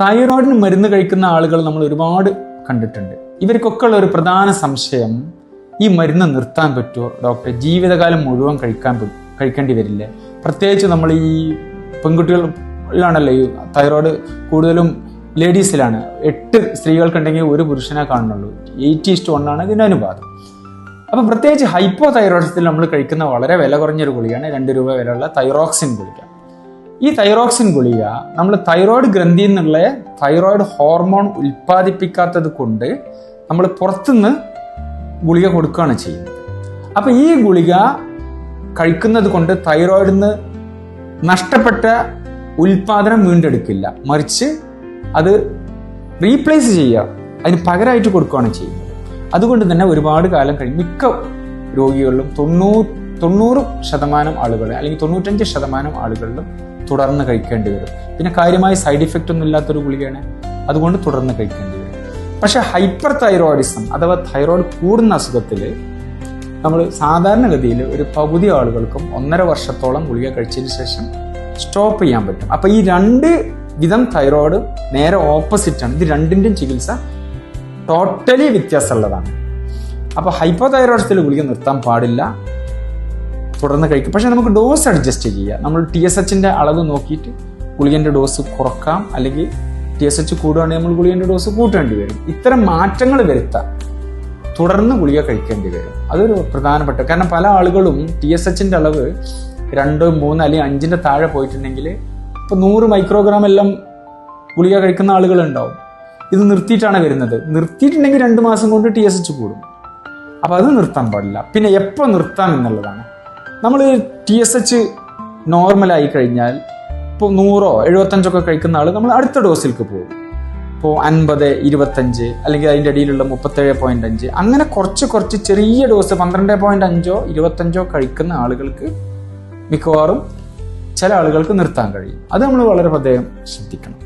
തൈറോയിഡിന് മരുന്ന് കഴിക്കുന്ന ആളുകൾ നമ്മൾ ഒരുപാട് കണ്ടിട്ടുണ്ട്. ഇവർക്കൊക്കെ ഉള്ള ഒരു പ്രധാന സംശയം ഈ മരുന്ന് നിർത്താൻ പറ്റുമോ? ഡോക്ടർ ജീവിതകാലം മുഴുവൻ കഴിക്കാൻ കഴിക്കേണ്ടി വരില്ലേ? പ്രത്യേകിച്ച് നമ്മൾ ഈ പെൺകുട്ടികളിലാണല്ലോ ഈ തൈറോയിഡ് കൂടുതലും ലേഡീസിലാണ്. എട്ട് സ്ത്രീകൾക്കുണ്ടെങ്കിൽ ഒരു പുരുഷനെ കാണുന്നുള്ളൂ. എയ്റ്റി ഇസ്റ്റ് ആണ് ഇതിന്റെ അനുപാതം. അപ്പം പ്രത്യേകിച്ച് ഹൈപ്പോ തൈറോയിഡ്സിൽ നമ്മൾ കഴിക്കുന്ന വളരെ വില കുറഞ്ഞൊരു ഗുളിയാണ് രണ്ട് രൂപ വിലയുള്ള തൈറോക്സിൻ ഗുളിക. ഈ തൈറോക്സിൻ ഗുളിക നമ്മൾ തൈറോയ്ഡ് ഗ്രന്ഥിയിൽ നിന്നുള്ള തൈറോയ്ഡ് ഹോർമോൺ ഉൽപ്പാദിപ്പിക്കാത്തത് കൊണ്ട് നമ്മൾ പുറത്തുനിന്ന് ഗുളിക കൊടുക്കുകയാണ് ചെയ്യുന്നത്. അപ്പം ഈ ഗുളിക കഴിക്കുന്നത് കൊണ്ട് തൈറോയിഡിന്ന് നഷ്ടപ്പെട്ട ഉൽപാദനം വീണ്ടെടുക്കില്ല. മറിച്ച് അത് റീപ്ലേസ് ചെയ്യുക. അതിന് പകരമായിട്ട് കൊടുക്കുകയാണ് ചെയ്യുന്നത്. അതുകൊണ്ട് തന്നെ ഒരുപാട് കാലം കഴിഞ്ഞ് മിക്ക രോഗികളിലും തൊണ്ണൂറ് തൊണ്ണൂറ് ശതമാനം ആളുകളെ അല്ലെങ്കിൽ തൊണ്ണൂറ്റഞ്ച് ശതമാനം ആളുകളിലും തുടർന്ന് കഴിക്കേണ്ടി വരും. പിന്നെ കാര്യമായ സൈഡ് ഇഫക്റ്റ് ഒന്നും ഇല്ലാത്തൊരു ഗുളികയാണ്. അതുകൊണ്ട് തുടർന്ന് കഴിക്കേണ്ടി വരും. പക്ഷെ ഹൈപ്പർ തൈറോയിഡിസം അഥവാ തൈറോയിഡ് കൂടുന്ന അസുഖത്തിൽ നമ്മൾ സാധാരണഗതിയിൽ ഒരു പകുതി ആളുകൾക്കും ഒന്നര വർഷത്തോളം ഗുളിക കഴിച്ചതിന് ശേഷം സ്റ്റോപ്പ് ചെയ്യാൻ പറ്റും. അപ്പൊ ഈ രണ്ട് വിധം തൈറോയിഡ് നേരെ ഓപ്പോസിറ്റ് ആണ്. ഇത് രണ്ടിന്റെയും ചികിത്സ ടോട്ടലി വ്യത്യാസമുള്ളതാണ്. അപ്പോൾ ഹൈപ്പോ തൈറോയിഡ്സിൽ ഗുളിക നിർത്താൻ പാടില്ല. തുടർന്ന് കഴിക്കും. പക്ഷേ നമുക്ക് ഡോസ് അഡ്ജസ്റ്റ് ചെയ്യാം. നമ്മൾ ടി എസ് എച്ചിന്റെ അളവ് നോക്കിയിട്ട് ഗുളികന്റെ ഡോസ് കുറക്കാം. അല്ലെങ്കിൽ ടി എസ് എച്ച് കൂടുകയാണെങ്കിൽ നമ്മൾ ഗുളികന്റെ ഡോസ് കൂട്ടേണ്ടി വരും. ഇത്തരം മാറ്റങ്ങൾ വരുത്താം തുടർന്ന് ഗുളിക കഴിക്കേണ്ടി വരും. അതൊരു പ്രധാനപ്പെട്ട കാരണം പല ആളുകളും ടി എസ് എച്ചിന്റെ അളവ് രണ്ട് മൂന്ന് അല്ലെങ്കിൽ അഞ്ചിന്റെ താഴെ പോയിട്ടുണ്ടെങ്കിൽ ഇപ്പൊ നൂറ് മൈക്രോഗ്രാം എല്ലാം ഗുളിക കഴിക്കുന്ന ആളുകളുണ്ടാവും. ഇത് നിർത്തിയിട്ടാണ് വരുന്നത്. നിർത്തിയിട്ടുണ്ടെങ്കിൽ രണ്ട് മാസം കൊണ്ട് ടി എസ് എച്ച് കൂടും. അപ്പൊ അത് നിർത്താൻ പാടില്ല. പിന്നെ എപ്പോൾ നിർത്താം എന്നുള്ളതാണ്. നമ്മൾ ടി എസ് എച്ച് നോർമലായി കഴിഞ്ഞാൽ ഇപ്പോൾ നൂറോ എഴുപത്തഞ്ചൊക്കെ കഴിക്കുന്ന ആൾ നമ്മൾ അടുത്ത ഡോസിലേക്ക് പോകും. ഇപ്പോൾ അൻപത് ഇരുപത്തഞ്ച് അല്ലെങ്കിൽ അതിന്റെ അടിയിലുള്ള മുപ്പത്തേഴ് പോയിന്റ് അഞ്ച് അങ്ങനെ കുറച്ച് കുറച്ച് ചെറിയ ഡോസ് പന്ത്രണ്ട് പോയിന്റ് അഞ്ചോ ഇരുപത്തഞ്ചോ കഴിക്കുന്ന ആളുകൾക്ക് മിക്കവാറും ചില ആളുകൾക്ക് നിർത്താൻ കഴിയും. അത് നമ്മൾ വളരെ പ്രത്യേകം ശ്രദ്ധിക്കണം.